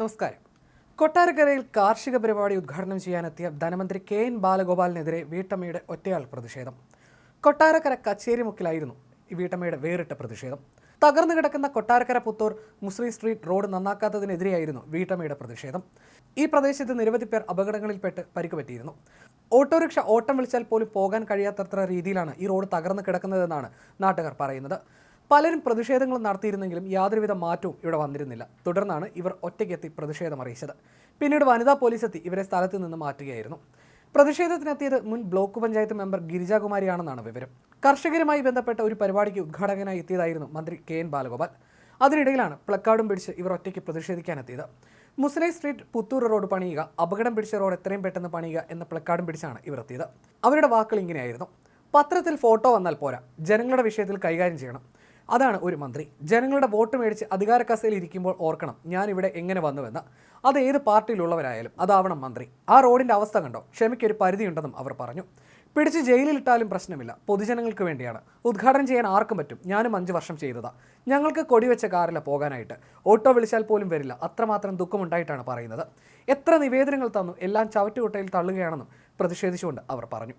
നമസ്കാരം. കൊട്ടാരക്കരയിൽ കാർഷിക പരിപാടി ഉദ്ഘാടനം ചെയ്യാനെത്തിയ ധനമന്ത്രി കെ എൻ ബാലഗോപാലിനെതിരെ വീട്ടമ്മയുടെ ഒറ്റയാൾ പ്രതിഷേധം. കൊട്ടാരക്കര കച്ചേരിമുക്കിലായിരുന്നു വീട്ടമ്മയുടെ വേറിട്ട പ്രതിഷേധം. തകർന്നു കിടക്കുന്ന കൊട്ടാരക്കര പുത്തൂർ മുസ്ലിം സ്ട്രീറ്റ് റോഡ് നന്നാക്കാത്തതിനെതിരെയായിരുന്നു വീട്ടമ്മയുടെ പ്രതിഷേധം. ഈ പ്രദേശത്ത് നിരവധി പേർ അപകടങ്ങളിൽപ്പെട്ട് പരിക്ക് പറ്റിയിരുന്നു ഓട്ടോറിക്ഷ ഓട്ടം വിളിച്ചാൽ പോലും പോകാൻ കഴിയാത്തത്ര രീതിയിലാണ് ഈ റോഡ് തകർന്നു കിടക്കുന്നതെന്നാണ് നാട്ടുകാർ പറയുന്നത്. പലരും പ്രതിഷേധങ്ങൾ നടത്തിയിരുന്നെങ്കിലും യാതൊരുവിധ മാറ്റവും ഇവിടെ വന്നിരുന്നില്ല. തുടർന്നാണ് ഇവർ ഒറ്റയ്ക്കെത്തി പ്രതിഷേധം അറിയിച്ചത്. പിന്നീട് വനിതാ പോലീസ് എത്തി ഇവരെ സ്ഥലത്ത് നിന്ന് മാറ്റുകയായിരുന്നു. പ്രതിഷേധത്തിനെത്തിയത് മുൻ ബ്ലോക്ക് പഞ്ചായത്ത് മെമ്പർ ഗിരിജാകുമാരിയാണെന്നാണ് വിവരം. കർഷകരുമായി ബന്ധപ്പെട്ട ഒരു പരിപാടിക്ക് ഉദ്ഘാടകനായി എത്തിയതായിരുന്നു മന്ത്രി കെ എൻ ബാലഗോപാൽ. അതിനിടയിലാണ് പ്ലക്കാർഡും പിടിച്ച് ഇവർ ഒറ്റയ്ക്ക് പ്രതിഷേധിക്കാനെത്തിയത്. മുസ്ലിം സ്ട്രീറ്റ് പുത്തൂർ റോഡ് പണിയുക അപകടം പിടിച്ച റോഡ് എത്രയും പെട്ടെന്ന് പണിയുക എന്ന പ്ലക്കാർഡും പിടിച്ചാണ് ഇവർ എത്തിയത് അവരുടെ വാക്കുകൾ ഇങ്ങനെയായിരുന്നു. പത്രത്തിൽ ഫോട്ടോ വന്നാൽ പോരാ ജനങ്ങളുടെ വിഷയത്തിൽ കൈകാര്യം ചെയ്യണം. അതാണ് ഒരു മന്ത്രി. ജനങ്ങളുടെ വോട്ട് മേടിച്ച് അധികാര കസയിൽ ഇരിക്കുമ്പോൾ ഓർക്കണം ഞാൻ ഇവിടെ എങ്ങനെ വന്നുവെന്ന്. അത് ഏത് പാർട്ടിയിലുള്ളവരായാലും അതാവണം മന്ത്രി. ആ റോഡിന്റെ അവസ്ഥ കണ്ടോ? ക്ഷമയ്ക്കൊരു പരിധിയുണ്ടെന്നും അവർ പറഞ്ഞു. പിടിച്ച് ജയിലിലിട്ടാലും പ്രശ്നമില്ല. പൊതുജനങ്ങൾക്ക് വേണ്ടിയാണ്. ഉദ്ഘാടനം ചെയ്യാൻ ആർക്കും പറ്റും. ഞാനും അഞ്ച് വർഷം ചെയ്തതാ. ഞങ്ങൾക്ക് കൊടിവെച്ച കാറില്ല പോകാനായിട്ട്. ഓട്ടോ വിളിച്ചാൽ പോലും വരില്ല. അത്രമാത്രം ദുഃഖമുണ്ടായിട്ടാണ് പറയുന്നത്. എത്ര നിവേദനങ്ങൾ തന്നു. എല്ലാം ചവറ്റുകുട്ടയിൽ തള്ളുകയാണെന്നും പ്രതിഷേധിച്ചുകൊണ്ട് അവർ പറഞ്ഞു.